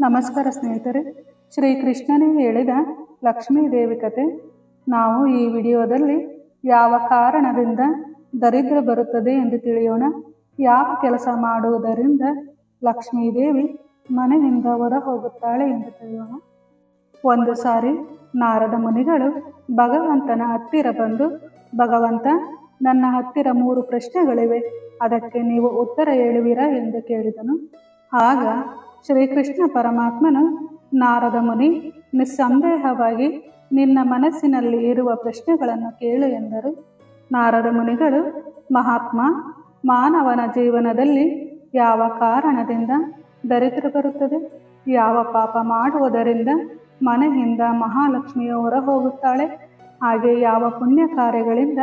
ನಮಸ್ಕಾರ ಸ್ನೇಹಿತರೆ ಶ್ರೀಕೃಷ್ಣನೇ ಹೇಳಿದ ಲಕ್ಷ್ಮೀ ದೇವಿ ಕತೆ. ನಾವು ಈ ವಿಡಿಯೋದಲ್ಲಿ ಯಾವ ಕಾರಣದಿಂದ ದರಿದ್ರ ಬರುತ್ತದೆ ಎಂದು ತಿಳಿಯೋಣ. ಯಾವ ಕೆಲಸ ಮಾಡುವುದರಿಂದ ಲಕ್ಷ್ಮೀ ದೇವಿ ಮನೆಯಿಂದ ಹೊರ ಹೋಗುತ್ತಾಳೆ ಎಂದು ತಿಳಿಯೋಣ. ಒಂದು ಸಾರಿ ನಾರದ ಮುನಿಗಳು ಭಗವಂತನ ಹತ್ತಿರ ಬಂದು, ಭಗವಂತ, ನನ್ನ ಹತ್ತಿರ ಮೂರು ಪ್ರಶ್ನೆಗಳಿವೆ. ಅದಕ್ಕೆ ನೀವು ಉತ್ತರ ಹೇಳುವಿರಾ? ಎಂದು ಕೇಳಿದನು. ಆಗ ಶ್ರೀಕೃಷ್ಣ ಪರಮಾತ್ಮನು ನಾರದ ಮುನಿ, ನಿಸ್ಸಂದೇಹವಾಗಿ ನಿನ್ನ ಮನಸ್ಸಿನಲ್ಲಿ ಇರುವ ಪ್ರಶ್ನೆಗಳನ್ನು ಕೇಳು ಎಂದರು. ನಾರದ ಮುನಿಗಳು, ಮಹಾತ್ಮ, ಮಾನವನ ಜೀವನದಲ್ಲಿ ಯಾವ ಕಾರಣದಿಂದ ದರಿದ್ರ ಬರುತ್ತದೆ? ಯಾವ ಪಾಪ ಮಾಡುವುದರಿಂದ ಮನೆಯಿಂದ ಮಹಾಲಕ್ಷ್ಮಿಯು ಹೊರ ಹೋಗುತ್ತಾಳೆ ಹಾಗೆ ಯಾವ ಪುಣ್ಯ ಕಾರ್ಯಗಳಿಂದ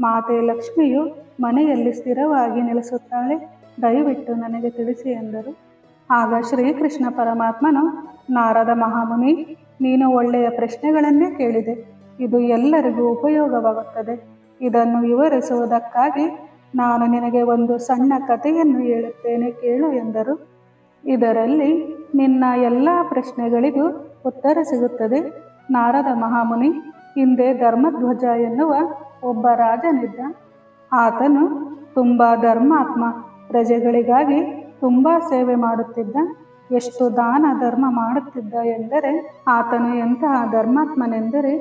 ಮಾತೆ ಲಕ್ಷ್ಮಿಯು ಮನೆಯಲ್ಲಿ ಸ್ಥಿರವಾಗಿ ನೆಲೆಸುತ್ತಾಳೆ? ದಯವಿಟ್ಟು ನನಗೆ ತಿಳಿಸಿ ಎಂದರು. ಆಗ ಶ್ರೀಕೃಷ್ಣ ಪರಮಾತ್ಮನು, ನಾರದ ಮಹಾಮುನಿ, ನೀನು ಒಳ್ಳೆಯ ಪ್ರಶ್ನೆಗಳನ್ನೇ ಕೇಳಿದೆ. ಇದು ಎಲ್ಲರಿಗೂ ಉಪಯೋಗವಾಗುತ್ತದೆ. ಇದನ್ನು ವಿವರಿಸುವುದಕ್ಕಾಗಿ ನಾನು ನಿನಗೆ ಒಂದು ಸಣ್ಣ ಕಥೆಯನ್ನು ಹೇಳುತ್ತೇನೆ ಕೇಳು ಎಂದರು. ಇದರಲ್ಲಿ ನಿನ್ನ ಎಲ್ಲ ಪ್ರಶ್ನೆಗಳಿಗೂ ಉತ್ತರ ಸಿಗುತ್ತದೆ. ನಾರದ ಮಹಾಮುನಿ, ಹಿಂದೆ ಧರ್ಮಧ್ವಜ ಎನ್ನುವ ಒಬ್ಬ ರಾಜನಿದ್ದ. ಆತನು ತುಂಬ ಧರ್ಮಾತ್ಮ, ಪ್ರಜೆಗಳಿಗಾಗಿ ತುಂಬ ಸೇವೆ ಮಾಡುತ್ತಿದ್ದ, ಎಷ್ಟು ದಾನ ಧರ್ಮ ಮಾಡುತ್ತಿದ್ದ ಎಂದರೆ, ಆತನು ಎಂತಹ ಧರ್ಮಾತ್ಮನೆಂದರೆ,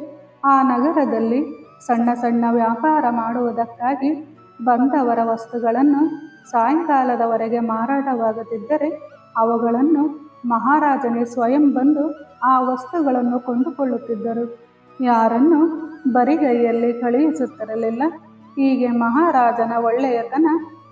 ಆ ನಗರದಲ್ಲಿ ಸಣ್ಣ ಸಣ್ಣ ವ್ಯಾಪಾರ ಮಾಡುವುದಕ್ಕಾಗಿ ಬಂದವರ ವಸ್ತುಗಳನ್ನು ಸಾಯಂಕಾಲದವರೆಗೆ ಮಾರಾಟವಾಗುತ್ತಿದ್ದರೆ ಅವುಗಳನ್ನು ಮಹಾರಾಜನೇ ಸ್ವಯಂ ಬಂದು ಆ ವಸ್ತುಗಳನ್ನು ಕೊಂಡುಕೊಳ್ಳುತ್ತಿದ್ದರು. ಯಾರನ್ನು ಬರಿಗೈಯಲ್ಲಿ ಕಳುಹಿಸುತ್ತಿರಲಿಲ್ಲ. ಹೀಗೆ ಮಹಾರಾಜನ ಒಳ್ಳೆಯತನ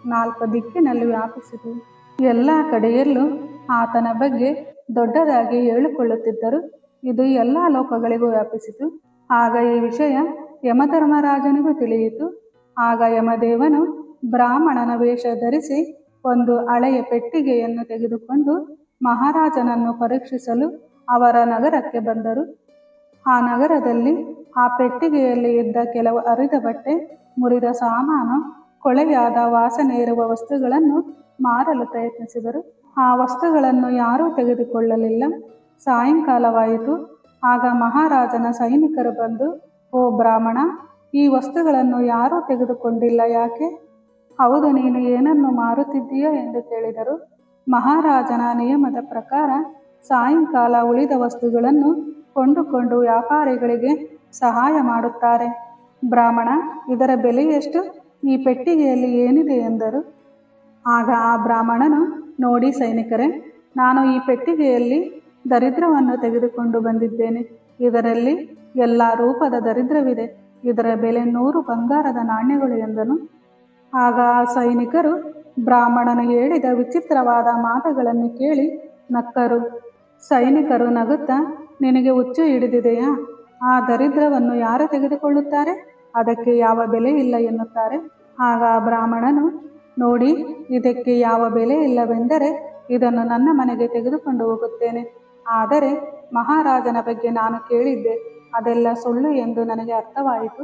ನಾಲ್ಕು ದಿಕ್ಕಿನಲ್ಲಿ ವ್ಯಾಪಿಸಿತು. ಎಲ್ಲ ಕಡೆಯಲ್ಲೂ ಆತನ ಬಗ್ಗೆ ದೊಡ್ಡದಾಗಿ ಹೇಳಿಕೊಳ್ಳುತ್ತಿದ್ದರು. ಇದು ಎಲ್ಲ ಲೋಕಗಳಿಗೂ ವ್ಯಾಪಿಸಿತು. ಆಗ ಈ ವಿಷಯ ಯಮಧರ್ಮರಾಜನಿಗೂ ತಿಳಿಯಿತು. ಆಗ ಯಮದೇವನು ಬ್ರಾಹ್ಮಣನ ವೇಷ ಧರಿಸಿ ಒಂದು ಹಳೆಯ ಪೆಟ್ಟಿಗೆಯನ್ನು ತೆಗೆದುಕೊಂಡು ಮಹಾರಾಜನನ್ನು ಪರೀಕ್ಷಿಸಲು ಅವರ ನಗರಕ್ಕೆ ಬಂದರು. ಆ ನಗರದಲ್ಲಿ ಆ ಪೆಟ್ಟಿಗೆಯಲ್ಲಿ ಇದ್ದ ಕೆಲವು ಅರಿದ ಬಟ್ಟೆ, ಮುರಿದ ಸಾಮಾನು, ಕೊಳೆಯಾದ ವಾಸನೆ ಇರುವ ವಸ್ತುಗಳನ್ನು ಮಾರಲು ಪ್ರಯತ್ನಿಸಿದರು. ಆ ವಸ್ತುಗಳನ್ನು ಯಾರೂ ತೆಗೆದುಕೊಳ್ಳಲಿಲ್ಲ. ಸಾಯಂಕಾಲವಾಯಿತು. ಆಗ ಮಹಾರಾಜನ ಸೈನಿಕರು ಬಂದು, ಓ ಬ್ರಾಹ್ಮಣ, ಈ ವಸ್ತುಗಳನ್ನು ಯಾರೂ ತೆಗೆದುಕೊಂಡಿಲ್ಲ ಯಾಕೆ? ಹೌದು, ನೀನು ಏನನ್ನು ಮಾರುತ್ತಿದ್ದೀಯೋ ಎಂದು ಕೇಳಿದರು. ಮಹಾರಾಜನ ನಿಯಮದ ಪ್ರಕಾರ ಸಾಯಂಕಾಲ ಉಳಿದ ವಸ್ತುಗಳನ್ನು ಕೊಂಡುಕೊಂಡು ವ್ಯಾಪಾರಿಗಳಿಗೆ ಸಹಾಯ ಮಾಡುತ್ತಾರೆ. ಬ್ರಾಹ್ಮಣ, ಇದರ ಬೆಲೆ ಎಷ್ಟು ಈ ಪೆಟ್ಟಿಗೆಯಲ್ಲಿ ಏನಿದೆ? ಎಂದರು. ಆಗ ಆ ಬ್ರಾಹ್ಮಣನು, ನೋಡಿ ಸೈನಿಕರೇ, ನಾನು ಈ ಪೆಟ್ಟಿಗೆಯಲ್ಲಿ ದರಿದ್ರವನ್ನು ತೆಗೆದುಕೊಂಡು ಬಂದಿದ್ದೇನೆ. ಇದರಲ್ಲಿ ಎಲ್ಲ ರೂಪದ ದರಿದ್ರವಿದೆ. ಇದರ ಬೆಲೆ ನೂರು ಬಂಗಾರದ ನಾಣ್ಯಗಳು ಎಂದನು. ಆಗ ಆ ಸೈನಿಕರು ಬ್ರಾಹ್ಮಣನು ಹೇಳಿದ ವಿಚಿತ್ರವಾದ ಮಾತುಗಳನ್ನು ಕೇಳಿ ನಕ್ಕರು. ಸೈನಿಕರು ನಗುತ್ತಾ, ನಿನಗೆ ಹುಚ್ಚು ಹಿಡಿದಿದೆಯಾ? ಆ ದರಿದ್ರವನ್ನು ಯಾರು ತೆಗೆದುಕೊಳ್ಳುತ್ತಾರೆ? ಅದಕ್ಕೆ ಯಾವ ಬೆಲೆ ಇಲ್ಲ ಎನ್ನುತ್ತಾರೆ. ಆಗ ಬ್ರಾಹ್ಮಣನು ನೋಡಿ, ಇದಕ್ಕೆ ಯಾವ ಬೆಲೆ ಇಲ್ಲವೆಂದರೆ ಇದನ್ನು ನನ್ನ ಮನೆಗೆ ತೆಗೆದುಕೊಂಡು ಹೋಗುತ್ತೇನೆ. ಆದರೆ ಮಹಾರಾಜನ ಬಗ್ಗೆ ನಾನು ಕೇಳಿದ್ದೆ. ಅದೆಲ್ಲ ಸುಳ್ಳು ಎಂದು ನನಗೆ ಅರ್ಥವಾಯಿತು.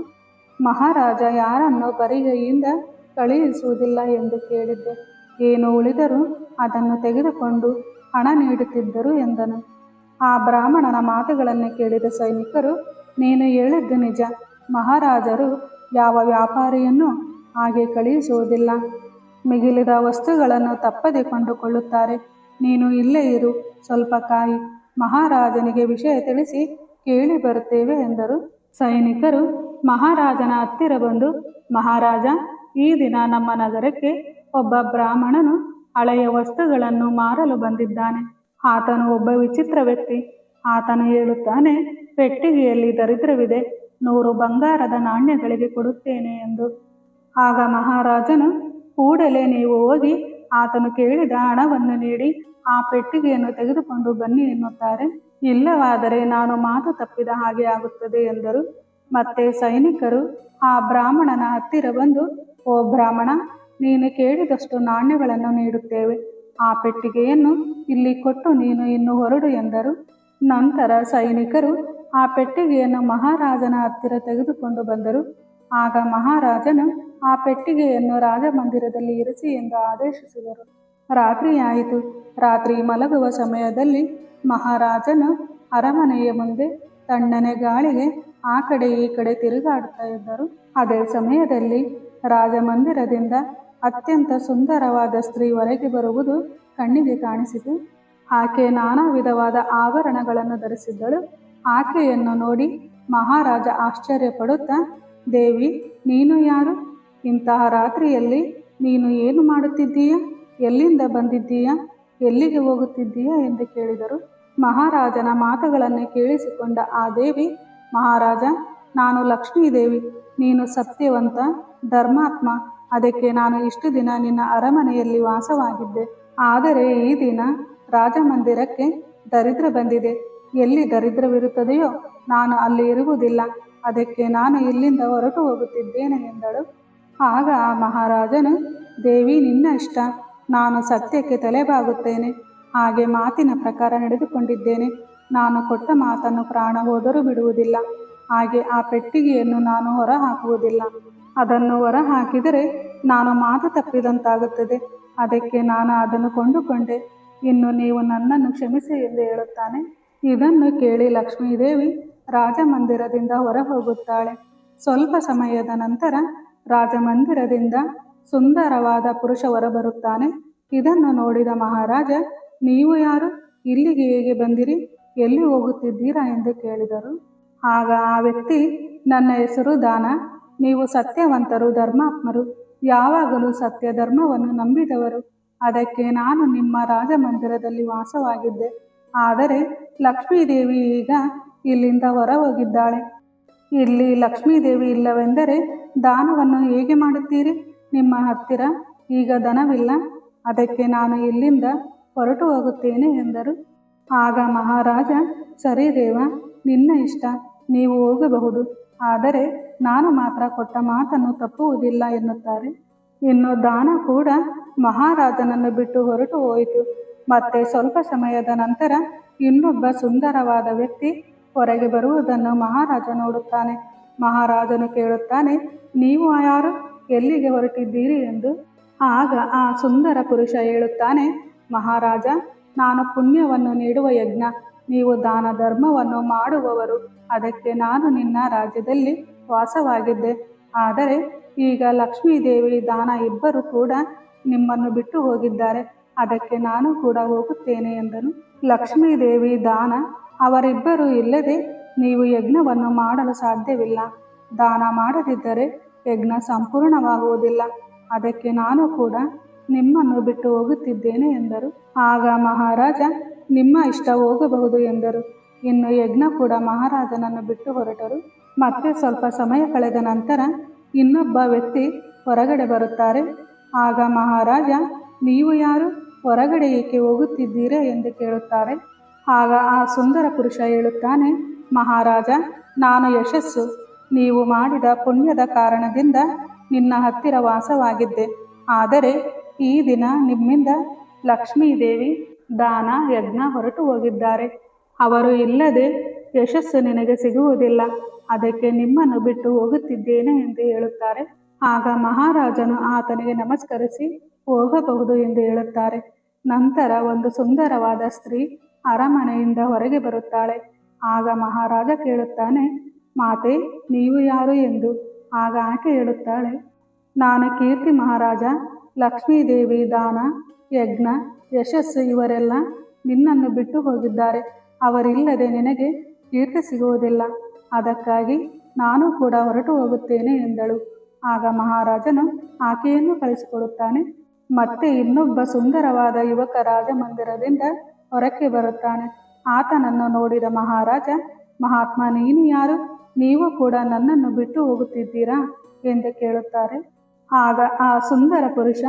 ಮಹಾರಾಜ ಯಾರನ್ನು ಬರಿಗೈಯಿಂದ ಕಳುಹಿಸುವುದಿಲ್ಲ ಎಂದು ಕೇಳಿದ್ದೆ. ಏನು ಉಳಿದರೂ ಅದನ್ನು ತೆಗೆದುಕೊಂಡು ಹಣ ನೀಡುತ್ತಿದ್ದರು ಎಂದನು. ಆ ಬ್ರಾಹ್ಮಣನ ಮಾತುಗಳನ್ನು ಕೇಳಿದ ಸೈನಿಕರು, ನೀನು ಹೇಳಿದ್ದು ನಿಜ. ಮಹಾರಾಜರು ಯಾವ ವ್ಯಾಪಾರಿಯನ್ನು ಹಾಗೆ ಕಳುಹಿಸುವುದಿಲ್ಲ. ಮಿಗಿಲಿದ ವಸ್ತುಗಳನ್ನು ತಪ್ಪದೆ ಕೊಂಡುಕೊಳ್ಳುತ್ತಾರೆ. ನೀನು ಇಲ್ಲೇ ಇರು, ಸ್ವಲ್ಪ ಕಾಯಿ. ಮಹಾರಾಜನಿಗೆ ವಿಷಯ ತಿಳಿಸಿ ಕೇಳಿ ಬರುತ್ತೇವೆ ಎಂದರು. ಸೈನಿಕರು ಮಹಾರಾಜನ ಹತ್ತಿರ ಬಂದು, ಮಹಾರಾಜ, ಈ ದಿನ ನಮ್ಮ ನಗರಕ್ಕೆ ಒಬ್ಬ ಬ್ರಾಹ್ಮಣನು ಹಳೆಯ ವಸ್ತುಗಳನ್ನು ಮಾರಲು ಬಂದಿದ್ದಾನೆ. ಆತನು ಒಬ್ಬ ವಿಚಿತ್ರ ವ್ಯಕ್ತಿ. ಆತನು ಹೇಳುತ್ತಾನೆ, ಪೆಟ್ಟಿಗೆಯಲ್ಲಿ ದರಿದ್ರವಿದೆ, ನೂರು ಬಂಗಾರದ ನಾಣ್ಯಗಳಿಗೆ ಕೊಡುತ್ತೇನೆ ಎಂದು. ಆಗ ಮಹಾರಾಜನು ಕೂಡಲೇ ನೀವು ಹೋಗಿ ಆತನು ಕೇಳಿದ ಹಣವನ್ನು ನೀಡಿ ಆ ಪೆಟ್ಟಿಗೆಯನ್ನು ತೆಗೆದುಕೊಂಡು ಬನ್ನಿ ಎನ್ನುತ್ತಾರೆ. ಇಲ್ಲವಾದರೆ ನಾನು ಮಾತು ತಪ್ಪಿದ ಹಾಗೆ ಆಗುತ್ತದೆ ಎಂದರು. ಮತ್ತೆ ಸೈನಿಕರು ಆ ಬ್ರಾಹ್ಮಣನ ಹತ್ತಿರ ಬಂದು, ಓ ಬ್ರಾಹ್ಮಣ, ನೀನು ಕೇಳಿದಷ್ಟು ನಾಣ್ಯಗಳನ್ನು ನೀಡುತ್ತೇವೆ. ಆ ಪೆಟ್ಟಿಗೆಯನ್ನು ಇಲ್ಲಿ ಕೊಟ್ಟು ನೀನು ಇನ್ನು ಹೊರಡು ಎಂದರು. ನಂತರ ಸೈನಿಕರು ಆ ಪೆಟ್ಟಿಗೆಯನ್ನು ಮಹಾರಾಜನ ಹತ್ತಿರ ತೆಗೆದುಕೊಂಡು ಬಂದರು. ಆಗ ಮಹಾರಾಜನು ಆ ಪೆಟ್ಟಿಗೆಯನ್ನು ರಾಜಮಂದಿರದಲ್ಲಿ ಇರಿಸಿ ಎಂದು ಆದೇಶಿಸಿದರು. ರಾತ್ರಿಯಾಯಿತು. ರಾತ್ರಿ ಮಲಗುವ ಸಮಯದಲ್ಲಿ ಮಹಾರಾಜನು ಅರಮನೆಯ ಮುಂದೆ ತಣ್ಣನೆ ಗಾಳಿಗೆ ಆ ಕಡೆ ಈ ಕಡೆ ತಿರುಗಾಡುತ್ತಾ ಇದ್ದರು. ಅದೇ ಸಮಯದಲ್ಲಿ ರಾಜಮಂದಿರದಿಂದ ಅತ್ಯಂತ ಸುಂದರವಾದ ಸ್ತ್ರೀ ಹೊರಗೆ ಬರುವುದು ಕಣ್ಣಿಗೆ ಕಾಣಿಸಿತು. ಆಕೆ ನಾನಾ ವಿಧವಾದ ಆಭರಣಗಳನ್ನು ಧರಿಸಿದ್ದಳು. ಆಕೆಯನ್ನು ನೋಡಿ ಮಹಾರಾಜ ಆಶ್ಚರ್ಯಪಡುತ್ತಾ ದೇವಿ, ನೀನು ಯಾರು? ಇಂತಹ ರಾತ್ರಿಯಲ್ಲಿ ನೀನು ಏನು ಮಾಡುತ್ತಿದ್ದೀಯ? ಎಲ್ಲಿಂದ ಬಂದಿದ್ದೀಯ? ಎಲ್ಲಿಗೆ ಹೋಗುತ್ತಿದ್ದೀಯ ಎಂದು ಕೇಳಿದರು. ಮಹಾರಾಜನ ಮಾತುಗಳನ್ನು ಕೇಳಿಸಿಕೊಂಡ ಆ ದೇವಿ, ಮಹಾರಾಜ, ನಾನು ಲಕ್ಷ್ಮೀದೇವಿ ನೀನು ಸತ್ಯವಂತ, ಧರ್ಮಾತ್ಮ, ಅದಕ್ಕೆ ನಾನು ಇಷ್ಟು ದಿನ ನಿನ್ನ ಅರಮನೆಯಲ್ಲಿ ವಾಸವಾಗಿದ್ದೆ. ಆದರೆ ಈ ದಿನ ರಾಜಮಂದಿರಕ್ಕೆ ದರಿದ್ರ ಬಂದಿದೆ. ಎಲ್ಲಿ ದರಿದ್ರವಿರುತ್ತದೆಯೋ ನಾನು ಅಲ್ಲಿ ಇರುವುದಿಲ್ಲ. ಅದಕ್ಕೆ ನಾನು ಇಲ್ಲಿಂದ ಹೊರಟು ಹೋಗುತ್ತಿದ್ದೇನೆ ಎಂದಳು. ಆಗ ಆ ಮಹಾರಾಜನು, ದೇವಿ ನಿನ್ನ ಇಷ್ಟ. ನಾನು ಸತ್ಯಕ್ಕೆ ತಲೆಬಾಗುತ್ತೇನೆ. ಹಾಗೆ ಮಾತಿನ ಪ್ರಕಾರ ನಡೆದುಕೊಂಡಿದ್ದೇನೆ. ನಾನು ಕೊಟ್ಟ ಮಾತನ್ನು ಪ್ರಾಣ ಹೋದರೂ ಬಿಡುವುದಿಲ್ಲ. ಹಾಗೆ ಆ ಪೆಟ್ಟಿಗೆಯನ್ನು ನಾನು ಹೊರ ಹಾಕುವುದಿಲ್ಲ ಅದನ್ನು ಹೊರ ಹಾಕಿದರೆ ನಾನು ಮಾತು ತಪ್ಪಿದಂತಾಗುತ್ತದೆ. ಅದಕ್ಕೆ ನಾನು ಅದನ್ನು ಕೊಂಡುಕೊಂಡೆ. ಇನ್ನು ನೀವು ನನ್ನನ್ನು ಕ್ಷಮಿಸಿ ಎಂದು ಹೇಳುತ್ತಾನೆ. ಇದನ್ನು ಕೇಳಿ ಲಕ್ಷ್ಮೀದೇವಿ ರಾಜಮಂದಿರದಿಂದ ಹೊರ ಹೋಗುತ್ತಾಳೆ ಸ್ವಲ್ಪ ಸಮಯದ ನಂತರ ರಾಜಮಂದಿರದಿಂದ ಸುಂದರವಾದ ಪುರುಷ ಹೊರಬರುತ್ತಾನೆ. ಇದನ್ನು ನೋಡಿದ ಮಹಾರಾಜ, ನೀವು ಯಾರು? ಇಲ್ಲಿಗೆ ಹೇಗೆ ಬಂದಿರಿ? ಎಲ್ಲಿ ಹೋಗುತ್ತಿದ್ದೀರಾ? ಎಂದು ಕೇಳಿದರು. ಆಗ ಆ ವ್ಯಕ್ತಿ, ನನ್ನ ಹೆಸರು ದಾನ. ನೀವು ಸತ್ಯವಂತರು, ಧರ್ಮಾತ್ಮರು. ಯಾವಾಗಲೂ ಸತ್ಯ ಧರ್ಮವನ್ನು ನಂಬಿದವರು. ಅದಕ್ಕೆ ನಾನು ನಿಮ್ಮ ರಾಜಮಂದಿರದಲ್ಲಿ ವಾಸವಾಗಿದ್ದೆ. ಆದರೆ ಲಕ್ಷ್ಮೀದೇವಿ ಈಗ ಇಲ್ಲಿಂದ ಹೊರ ಹೋಗಿದ್ದಾಳೆ ಇಲ್ಲಿ ಲಕ್ಷ್ಮೀದೇವಿ ಇಲ್ಲವೆಂದರೆ ದಾನವನ್ನು ಹೇಗೆ ಮಾಡುತ್ತೀರಿ? ನಿಮ್ಮ ಹತ್ತಿರ ಈಗ ದನವಿಲ್ಲ ಅದಕ್ಕೆ ನಾನು ಇಲ್ಲಿಂದ ಹೊರಟು ಹೋಗುತ್ತೇನೆ ಎಂದರು. ಆಗ ಮಹಾರಾಜ, ಸರಿ ದೇವ, ನಿನ್ನ ಇಷ್ಟ, ನೀವು ಹೋಗಬಹುದು, ಆದರೆ ನಾನು ಮಾತ್ರ ಕೊಟ್ಟ ಮಾತನ್ನು ತಪ್ಪುವುದಿಲ್ಲ ಎನ್ನುತ್ತಾರೆ. ಇನ್ನು ದಾನ ಕೂಡ ಮಹಾರಾಜನನ್ನು ಬಿಟ್ಟು ಹೊರಟು ಹೋಯಿತು. ಮತ್ತೆ ಸ್ವಲ್ಪ ಸಮಯದ ನಂತರ ಇನ್ನೊಬ್ಬ ಸುಂದರವಾದ ವ್ಯಕ್ತಿ ಹೊರಗೆ ಬರುವುದನ್ನು ಮಹಾರಾಜ ನೋಡುತ್ತಾನೆ. ಮಹಾರಾಜನು ಕೇಳುತ್ತಾನೆ, ನೀವು ಯಾರು? ಎಲ್ಲಿಗೆ ಹೊರಟಿದ್ದೀರಿ? ಎಂದು. ಆಗ ಆ ಸುಂದರ ಪುರುಷ ಹೇಳುತ್ತಾನೆ, ಮಹಾರಾಜ, ನಾನು ಪುಣ್ಯವನ್ನು ನೀಡುವ ಯಜ್ಞ. ನೀವು ದಾನ ಧರ್ಮವನ್ನು ಮಾಡುವವರು. ಅದಕ್ಕೆ ನಾನು ನಿನ್ನ ರಾಜ್ಯದಲ್ಲಿ ವಾಸವಾಗಿದ್ದೆ. ಆದರೆ ಈಗ ಲಕ್ಷ್ಮೀದೇವಿ ದಾನ ಇಬ್ಬರು ಕೂಡ ನಿಮ್ಮನ್ನು ಬಿಟ್ಟು ಹೋಗಿದ್ದಾರೆ. ಅದಕ್ಕೆ ನಾನು ಕೂಡ ಹೋಗುತ್ತೇನೆ ಎಂದನು. ಲಕ್ಷ್ಮೀದೇವಿ ದಾನ, ಅವರಿಬ್ಬರು ಇಲ್ಲದೆ ನೀವು ಯಜ್ಞವನ್ನು ಮಾಡಲು ಸಾಧ್ಯವಿಲ್ಲ. ದಾನ ಮಾಡದಿದ್ದರೆ ಯಜ್ಞ ಸಂಪೂರ್ಣವಾಗುವುದಿಲ್ಲ. ಅದಕ್ಕೆ ನಾನು ಕೂಡ ನಿಮ್ಮನ್ನು ಬಿಟ್ಟು ಹೋಗುತ್ತಿದ್ದೇನೆ ಎಂದರು. ಆಗ ಮಹಾರಾಜ, ನಿಮ್ಮ ಇಷ್ಟ ಹೋಗಬಹುದು ಎಂದರು. ಇನ್ನು ಯಜ್ಞ ಕೂಡ ಮಹಾರಾಜನನ್ನು ಬಿಟ್ಟು ಹೊರಟರು. ಮತ್ತೆ ಸ್ವಲ್ಪ ಸಮಯ ಕಳೆದ ನಂತರ ಇನ್ನೊಬ್ಬ ವ್ಯಕ್ತಿ ಹೊರಗಡೆ ಬರುತ್ತಾರೆ. ಆಗ ಮಹಾರಾಜ, ನೀವು ಯಾರು? ಹೊರಗಡೆ ಏಕೆ ಹೋಗುತ್ತಿದ್ದೀರಾ ಎಂದು ಕೇಳುತ್ತಾರೆ. ಆಗ ಆ ಸುಂದರ ಪುರುಷ ಹೇಳುತ್ತಾನೆ, ಮಹಾರಾಜ, ನಾನು ಯಶಸ್ಸು. ನೀವು ಮಾಡಿದ ಪುಣ್ಯದ ಕಾರಣದಿಂದ ನಿನ್ನ ಹತ್ತಿರ ವಾಸವಾಗಿದ್ದೆ. ಆದರೆ ಈ ದಿನ ನಿಮ್ಮಿಂದ ಲಕ್ಷ್ಮೀದೇವಿ ದಾನ, ಯಜ್ಞ ಹೊರಟು ಹೋಗಿದ್ದಾರೆ. ಅವರು ಇಲ್ಲದೆ ಯಶಸ್ಸು ನಿನಗೆ ಸಿಗುವುದಿಲ್ಲ. ಅದಕ್ಕೆ ನಿಮ್ಮನ್ನು ಬಿಟ್ಟು ಹೋಗುತ್ತಿದ್ದೇನೆ ಎಂದು ಹೇಳುತ್ತಾರೆ. ಆಗ ಮಹಾರಾಜನು ಆತನಿಗೆ ನಮಸ್ಕರಿಸಿ ಹೋಗಬಹುದು ಎಂದು ಹೇಳುತ್ತಾರೆ. ನಂತರ ಒಂದು ಸುಂದರವಾದ ಸ್ತ್ರೀ ಅರಮನೆಯಿಂದ ಹೊರಗೆ ಬರುತ್ತಾಳೆ. ಆಗ ಮಹಾರಾಜ ಕೇಳುತ್ತಾನೆ, ಮಾತೆ, ನೀವು ಯಾರು ಎಂದು? ಆಗ ಆಕೆ ಹೇಳುತ್ತಾಳೆ, ನಾನು ಕೀರ್ತಿ ಮಹಾರಾಜ, ಲಕ್ಷ್ಮೀದೇವಿ, ದಾನ, ಯಜ್ಞ, ಯಶಸ್ಸು ಇವರೆಲ್ಲ ನಿನ್ನನ್ನು ಬಿಟ್ಟು ಹೋಗಿದ್ದಾರೆ. ಅವರಿಲ್ಲದೆ ನಿನಗೆ ಕೀರ್ತಿ ಸಿಗುವುದಿಲ್ಲ. ಅದಕ್ಕಾಗಿ ನಾನು ಕೂಡ ಹೊರಟು ಹೋಗುತ್ತೇನೆ ಎಂದಳು. ಆಗ ಮಹಾರಾಜನು ಆಕೆಯನ್ನು ಕಳಿಸಿಕೊಡುತ್ತಾನೆ ಮತ್ತೆ ಇನ್ನೊಬ್ಬ ಸುಂದರವಾದ ಯುವಕ ರಾಜಮಂದಿರದಿಂದ ಹೊರಕ್ಕೆ ಬರುತ್ತಾನೆ. ಆತನನ್ನು ನೋಡಿದ ಮಹಾರಾಜ, ಮಹಾತ್ಮ, ನೀನು ಯಾರು? ನೀವು ಕೂಡ ನನ್ನನ್ನು ಬಿಟ್ಟು ಹೋಗುತ್ತಿದ್ದೀರಾ? ಎಂದು ಕೇಳುತ್ತಾರೆ. ಆಗ ಆ ಸುಂದರ ಪುರುಷ,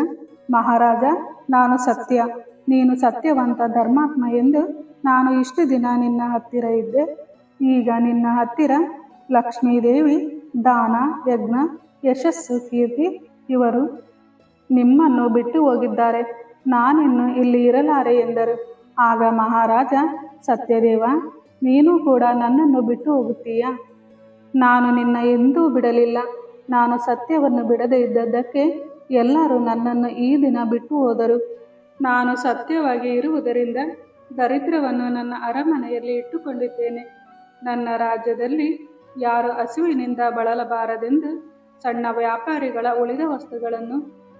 ಮಹಾರಾಜ, ನಾನು ಸತ್ಯ. ನೀನು ಸತ್ಯವಂತ ಧರ್ಮಾತ್ಮ ಎಂದು ನಾನು ಇಷ್ಟು ದಿನ ನಿನ್ನ ಹತ್ತಿರ ಇದ್ದೆ. ಈಗ ನಿನ್ನ ಹತ್ತಿರ ಲಕ್ಷ್ಮೀದೇವಿ, ದಾನ, ಯಜ್ಞ ಯಶಸ್ಸು ಕೀರ್ತಿ ಇವರು ನಿಮ್ಮನ್ನು ಬಿಟ್ಟು ಹೋಗಿದ್ದಾರೆ. ನಾನಿನ್ನು ಇಲ್ಲಿ ಇರಲಾರೆ ಎಂದರು. ಆಗ ಮಹಾರಾಜ, ಸತ್ಯದೇವ, ನೀನು ಕೂಡ ನನ್ನನ್ನು ಬಿಟ್ಟು ಹೋಗುತ್ತೀಯಾ? ನಾನು ನಿನ್ನ ಎಂದೂ ಬಿಡಲಿಲ್ಲ. ನಾನು ಸತ್ಯವನ್ನು ಬಿಡದೇ ಇದ್ದದ್ದಕ್ಕೆ ಎಲ್ಲರೂ ನನ್ನನ್ನು ಈ ದಿನ ಬಿಟ್ಟು ಹೋದರು. ನಾನು ಸತ್ಯವಾಗಿ ಇರುವುದರಿಂದ ದರಿದ್ರವನ್ನು ನನ್ನ ಅರಮನೆಯಲ್ಲಿ ಇಟ್ಟುಕೊಂಡಿದ್ದೇನೆ. ನನ್ನ ರಾಜ್ಯದಲ್ಲಿ ಯಾರು ಹಸಿವಿನಿಂದ ಬಳಲಬಾರದೆಂದು ಸಣ್ಣ ವ್ಯಾಪಾರಿಗಳ ಉಳಿದ ವಸ್ತುಗಳನ್ನು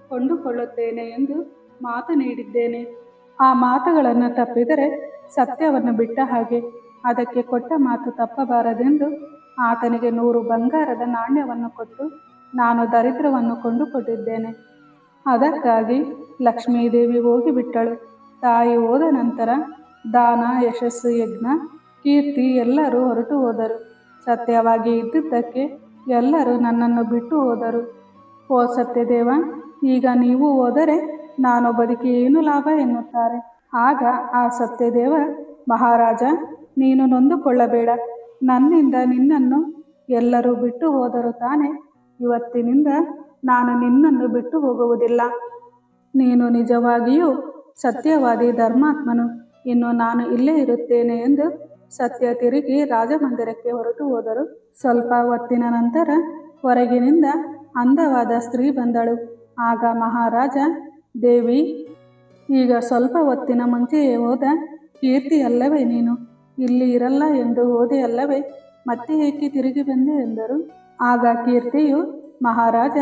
ಕೊಂಡುಕೊಳ್ಳುತ್ತೇನೆ ಎಂದು ಮಾತು ನೀಡಿದ್ದೇನೆ. ಆ ಮಾತುಗಳನ್ನು ತಪ್ಪಿದರೆ ಸತ್ಯವನ್ನು ಬಿಟ್ಟ ಹಾಗೆ ಅದಕ್ಕೆ ಕೊಟ್ಟ ಮಾತು ತಪ್ಪಬಾರದೆಂದು ಆತನಿಗೆ ನೂರು ಬಂಗಾರದ ನಾಣ್ಯವನ್ನು ಕೊಟ್ಟು ನಾನು ದರಿದ್ರವನ್ನು ಕೊಂಡುಕೊಟ್ಟಿದ್ದೇನೆ. ಅದಕ್ಕಾಗಿ ಲಕ್ಷ್ಮೀದೇವಿ ಹೋಗಿಬಿಟ್ಟಳು. ತಾಯಿ ಹೋದ ನಂತರ ದಾನ, ಯಶಸ್ಸು, ಯಜ್ಞ, ಕೀರ್ತಿ ಎಲ್ಲರೂ ಹೊರಟು ಹೋದರು ಸತ್ಯವಾಗಿ ಇದ್ದುದಕ್ಕೆ ಎಲ್ಲರೂ ನನ್ನನ್ನು ಬಿಟ್ಟು ಹೋದರು. ಓ ಸತ್ಯದೇವ, ಈಗ ನೀವು ಹೋದರೆ ನಾನು ಬದುಕಿ ಏನು ಲಾಭ ಎನ್ನುತ್ತಾರೆ? ಆಗ ಆ ಸತ್ಯದೇವ, ಮಹಾರಾಜ, ನೀನು ನೊಂದುಕೊಳ್ಳಬೇಡ. ನನ್ನಿಂದ ನಿನ್ನನ್ನು ಎಲ್ಲರೂ ಬಿಟ್ಟು ಹೋದರು ತಾನೆ ಇವತ್ತಿನಿಂದ ನಾನು ನಿನ್ನನ್ನು ಬಿಟ್ಟು ಹೋಗುವುದಿಲ್ಲ. ನೀನು ನಿಜವಾಗಿಯೂ ಸತ್ಯವಾದಿ ಧರ್ಮಾತ್ಮನು. ಇನ್ನು ನಾನು ಇಲ್ಲೇ ಇರುತ್ತೇನೆ ಎಂದು ಸತ್ಯ ತಿರುಗಿ ರಾಜಮಂದಿರಕ್ಕೆ ಹೊರಟು ಹೋದರು. ಸ್ವಲ್ಪ ಹೊತ್ತಿನ ನಂತರ ಹೊರಗಿನಿಂದ ಅಂದವಾದ ಸ್ತ್ರೀ ಬಂದಳು. ಆಗ ಮಹಾರಾಜ, ದೇವಿ, ಈಗ ಸ್ವಲ್ಪ ಹೊತ್ತಿನ ಮುಂಚೆಯೇ ಹೋದ ಕೀರ್ತಿ ಅಲ್ಲವೇ ನೀನು? ಇಲ್ಲಿ ಇರಲ್ಲ ಎಂದು ಹೋದೆ ಅಲ್ಲವೇ? ಮತ್ತೆ ಏಕೆ ತಿರುಗಿ ಬಂದೆ? ಎಂದರು. ಆಗ ಕೀರ್ತಿಯು, ಮಹಾರಾಜ,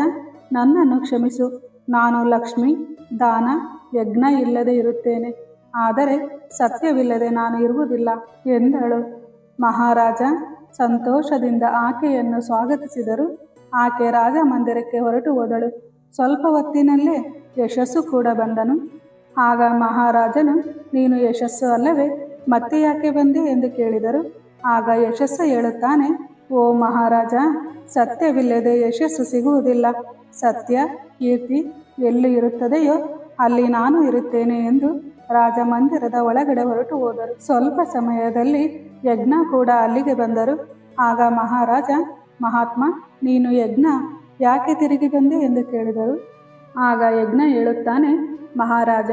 ನನ್ನನ್ನು ಕ್ಷಮಿಸು. ನಾನು ಲಕ್ಷ್ಮಿ, ದಾನ, ಯಜ್ಞ ಇಲ್ಲದೆ ಇರುತ್ತೇನೆ. ಆದರೆ ಸತ್ಯವಿಲ್ಲದೆ ನಾನು ಇರುವುದಿಲ್ಲ ಎಂದಳು. ಮಹಾರಾಜ ಸಂತೋಷದಿಂದ ಆಕೆಯನ್ನು ಸ್ವಾಗತಿಸಿದರು. ಆಕೆ ರಾಜಮಂದಿರಕ್ಕೆ ಹೊರಟು ಹೋದಳು. ಸ್ವಲ್ಪ ಹೊತ್ತಿನಲ್ಲೇ ಯಶಸ್ಸು ಕೂಡ ಬಂದನು. ಆಗ ಮಹಾರಾಜನು, ನೀನು ಯಶಸ್ಸು ಅಲ್ಲವೇ? ಮತ್ತೆ ಯಾಕೆ ಬಂದೆ ಎಂದು ಕೇಳಿದರು. ಆಗ ಯಶಸ್ಸು ಹೇಳುತ್ತಾನೆ, ಓ ಮಹಾರಾಜ, ಸತ್ಯವಿಲ್ಲದೆ ಯಶಸ್ಸು ಸಿಗುವುದಿಲ್ಲ. ಸತ್ಯ, ಕೀರ್ತಿ ಎಲ್ಲಿ ಇರುತ್ತದೆಯೋ ಅಲ್ಲಿ ನಾನು ಇರುತ್ತೇನೆ ಎಂದು ರಾಜಮಂದಿರದ ಒಳಗಡೆ ಹೊರಟು ಹೋದರು. ಸ್ವಲ್ಪ ಸಮಯದಲ್ಲಿ ಯಜ್ಞ ಕೂಡ ಅಲ್ಲಿಗೆ ಬಂದರು. ಆಗ ಮಹಾರಾಜ, ಮಹಾತ್ಮ, ನೀನು ಯಜ್ಞ ಯಾಕೆ ತಿರುಗಿ ಬಂದೆ? ಎಂದು ಕೇಳಿದರು. ಆಗ ಯಜ್ಞ ಹೇಳುತ್ತಾನೆ, ಮಹಾರಾಜ,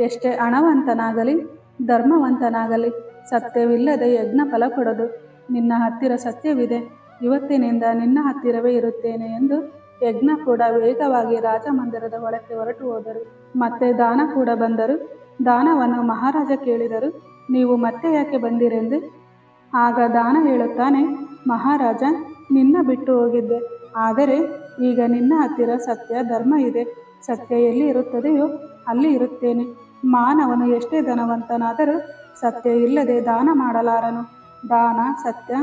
ಎಷ್ಟೇ ಹಣವಂತನಾಗಲಿ ಧರ್ಮವಂತನಾಗಲಿ, ಸತ್ಯವಿಲ್ಲದೆ ಯಜ್ಞ ಫಲ ಕೊಡದು. ನಿನ್ನ ಹತ್ತಿರ ಸತ್ಯವಿದೆ. ಇವತ್ತಿನಿಂದ ನಿನ್ನ ಹತ್ತಿರವೇ ಇರುತ್ತೇನೆ ಎಂದು ಯಜ್ಞ ಕೂಡ ವೇಗವಾಗಿ ರಾಜಮಂದಿರದ ಒಳಕ್ಕೆ ಹೊರಟು ಹೋದರು. ಮತ್ತೆ ದಾನ ಕೂಡ ಬಂದರು. ದಾನವನ್ನು ಮಹಾರಾಜ ಕೇಳಿದರು, ನೀವು ಮತ್ತೆ ಯಾಕೆ ಬಂದಿರೆಂದು? ಆಗ ದಾನ ಹೇಳುತ್ತಾನೆ, ಮಹಾರಾಜ, ನಿನ್ನ ಬಿಟ್ಟು ಹೋಗಿದ್ದೆ. ಆದರೆ ಈಗ ನಿನ್ನ ಹತ್ತಿರ ಸತ್ಯ, ಧರ್ಮ ಇದೆ. ಸತ್ಯ ಎಲ್ಲಿ ಇರುತ್ತದೆಯೋ ಅಲ್ಲಿ ಇರುತ್ತೇನೆ. ಮಾನವನು ಎಷ್ಟೇ ಧನವಂತನಾದರೂ ಸತ್ಯ ಇಲ್ಲದೆ ದಾನ ಮಾಡಲಾರನು. ದಾನ, ಸತ್ಯ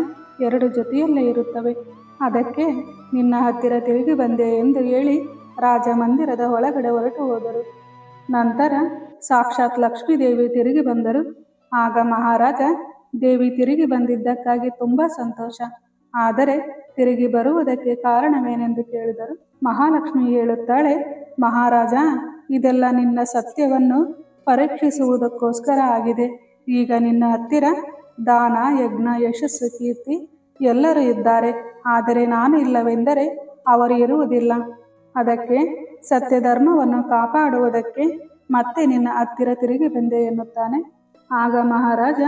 ಎರಡು ಜೊತೆಯಲ್ಲೇ ಇರುತ್ತವೆ. ಅದಕ್ಕೆ ನಿನ್ನ ಹತ್ತಿರ ತಿರುಗಿ ಬಂದೆ ಎಂದು ಹೇಳಿ ರಾಜ ಮಂದಿರದ ಒಳಗಡೆ ಹೊರಟು ಹೋದರು. ನಂತರ ಸಾಕ್ಷಾತ್ ಲಕ್ಷ್ಮೀದೇವಿ ತಿರುಗಿ ಬಂದರು. ಆಗ ಮಹಾರಾಜ, ದೇವಿ ತಿರುಗಿ ಬಂದಿದ್ದಕ್ಕಾಗಿ ತುಂಬಾ ಸಂತೋಷ. ಆದರೆ ತಿರುಗಿ ಬರುವುದಕ್ಕೆ ಕಾರಣವೇನೆಂದು ಕೇಳಿದರು. ಮಹಾಲಕ್ಷ್ಮಿ ಹೇಳುತ್ತಾಳೆ, ಮಹಾರಾಜ, ಇದೆಲ್ಲ ನಿನ್ನ ಸತ್ಯವನ್ನು ಪರೀಕ್ಷಿಸುವುದಕ್ಕೋಸ್ಕರ ಆಗಿದೆ. ಈಗ ನಿನ್ನ ಹತ್ತಿರ ದಾನ, ಯಜ್ಞ, ಯಶಸ್ಸು, ಕೀರ್ತಿ ಎಲ್ಲರೂ ಇದ್ದಾರೆ. ಆದರೆ ನಾನು ಇಲ್ಲವೆಂದರೆ ಅವರು ಇರುವುದಿಲ್ಲ. ಅದಕ್ಕೆ ಸತ್ಯ ಧರ್ಮವನ್ನು ಕಾಪಾಡುವುದಕ್ಕೆ ಮತ್ತೆ ನಿನ್ನ ಹತ್ತಿರ ತಿರುಗಿ ಬಂದೆ ಎನ್ನುತ್ತಾನೆ. ಆಗ ಮಹಾರಾಜ,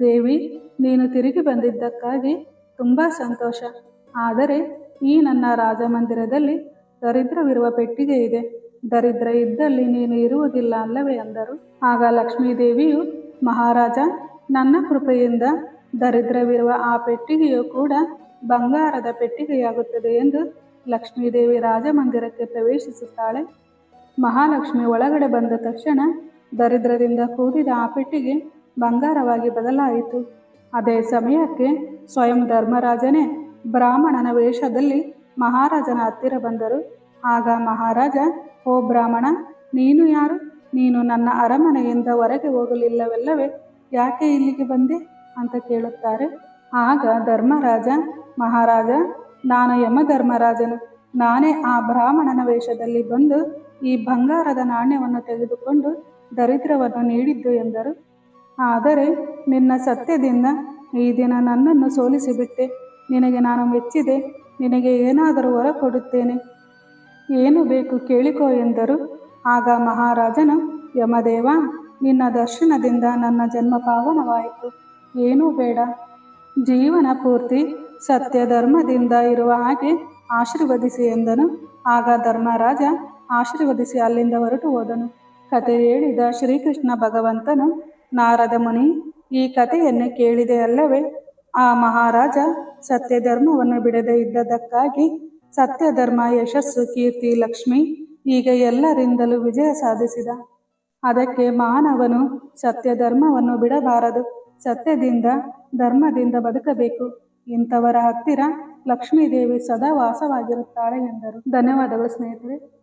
ದೇವಿ, ನೀನು ತಿರುಗಿ ಬಂದಿದ್ದಕ್ಕಾಗಿ ತುಂಬ ಸಂತೋಷ. ಆದರೆ ಈ ನನ್ನ ರಾಜಮಂದಿರದಲ್ಲಿ ದರಿದ್ರವಿರುವ ಪೆಟ್ಟಿಗೆ ಇದೆ. ದರಿದ್ರ ಇದ್ದಲ್ಲಿ ನೀನು ಇರುವುದಿಲ್ಲ ಅಲ್ಲವೇ ಅಂದರು. ಆಗ ಲಕ್ಷ್ಮೀದೇವಿಯು, ಮಹಾರಾಜ, ನನ್ನ ಕೃಪೆಯಿಂದ ದರಿದ್ರವಿರುವ ಆ ಪೆಟ್ಟಿಗೆಯು ಕೂಡ ಬಂಗಾರದ ಪೆಟ್ಟಿಗೆಯಾಗುತ್ತದೆ ಎಂದು ಲಕ್ಷ್ಮೀದೇವಿ ರಾಜಮಂದಿರಕ್ಕೆ ಪ್ರವೇಶಿಸುತ್ತಾಳೆ. ಮಹಾಲಕ್ಷ್ಮಿ ಒಳಗಡೆ ಬಂದ ತಕ್ಷಣ ದರಿದ್ರದಿಂದ ಕೂಡಿದ ಆ ಪೆಟ್ಟಿಗೆ ಬಂಗಾರವಾಗಿ ಬದಲಾಯಿತು. ಅದೇ ಸಮಯಕ್ಕೆ ಸ್ವಯಂ ಧರ್ಮರಾಜನೇ ಬ್ರಾಹ್ಮಣನ ವೇಷದಲ್ಲಿ ಮಹಾರಾಜನ ಹತ್ತಿರ ಬಂದರು. ಆಗ ಮಹಾರಾಜ ಓ ಬ್ರಾಹ್ಮಣ, ನೀನು ಯಾರು? ನೀನು ನನ್ನ ಅರಮನೆಯಿಂದ ಹೊರಗೆ ಹೋಗಲಿಲ್ಲವೆಲ್ಲವೇ? ಯಾಕೆ ಇಲ್ಲಿಗೆ ಬಂದೆ? ಅಂತ ಕೇಳುತ್ತಾರೆ. ಆಗ ಧರ್ಮರಾಜ, ಮಹಾರಾಜ, ನಾನು ಯಮಧರ್ಮರಾಜನು. ನಾನೇ ಆ ಬ್ರಾಹ್ಮಣನ ವೇಷದಲ್ಲಿ ಬಂದು ಈ ಬಂಗಾರದ ನಾಣ್ಯವನ್ನು ತೆಗೆದುಕೊಂಡು ದರಿದ್ರವನ್ನು ನೀಡಿದ್ದು ಎಂದರು. ಆದರೆ ನಿನ್ನ ಸತ್ಯದಿಂದ ಈ ದಿನ ನನ್ನನ್ನು ಸೋಲಿಸಿಬಿಟ್ಟೆ. ನಿನಗೆ ನಾನು ಮೆಚ್ಚಿದೆ. ನಿನಗೆ ಏನಾದರೂ ಹೊರ ಕೊಡುತ್ತೇನೆ ಏನು ಬೇಕು ಕೇಳಿಕೋ ಎಂದರು. ಆಗ ಮಹಾರಾಜನು, ಯಮದೇವ, ನಿನ್ನ ದರ್ಶನದಿಂದ ನನ್ನ ಜನ್ಮ ಪಾವನವಾಯಿತು. ಏನೂ ಬೇಡ. ಜೀವನ ಪೂರ್ತಿ ಸತ್ಯ ಧರ್ಮದಿಂದ ಇರುವ ಹಾಗೆ ಆಶೀರ್ವದಿಸಿ ಎಂದನು. ಆಗ ಧರ್ಮರಾಜ ಆಶೀರ್ವದಿಸಿ ಅಲ್ಲಿಂದ ಹೊರಟು ಹೋದನು. ಕತೆ ಹೇಳಿದ ಶ್ರೀಕೃಷ್ಣ ಭಗವಂತನು, ನಾರದ ಮುನಿ, ಈ ಕಥೆಯನ್ನು ಕೇಳಿದೆ ಅಲ್ಲವೇ? ಆ ಮಹಾರಾಜ ಸತ್ಯ ಧರ್ಮವನ್ನು ಬಿಡದೆ ಇದ್ದದಕ್ಕಾಗಿ ಸತ್ಯ ಧರ್ಮ ಯಶಸ್ಸು, ಕೀರ್ತಿ, ಲಕ್ಷ್ಮಿ ಈಗ ಎಲ್ಲರಿಂದಲೂ ವಿಜಯ ಸಾಧಿಸಿದ. ಅದಕ್ಕೆ ಮಾನವನು ಸತ್ಯ ಧರ್ಮವನ್ನು ಬಿಡಬಾರದು. ಸತ್ಯದಿಂದ, ಧರ್ಮದಿಂದ ಬದುಕಬೇಕು. ಇಂಥವರ ಹತ್ತಿರ ಲಕ್ಷ್ಮೀದೇವಿ ಸದಾ ವಾಸವಾಗಿರುತ್ತಾಳೆ ಎಂದರು. ಧನ್ಯವಾದಗಳು ಸ್ನೇಹಿತರೆ.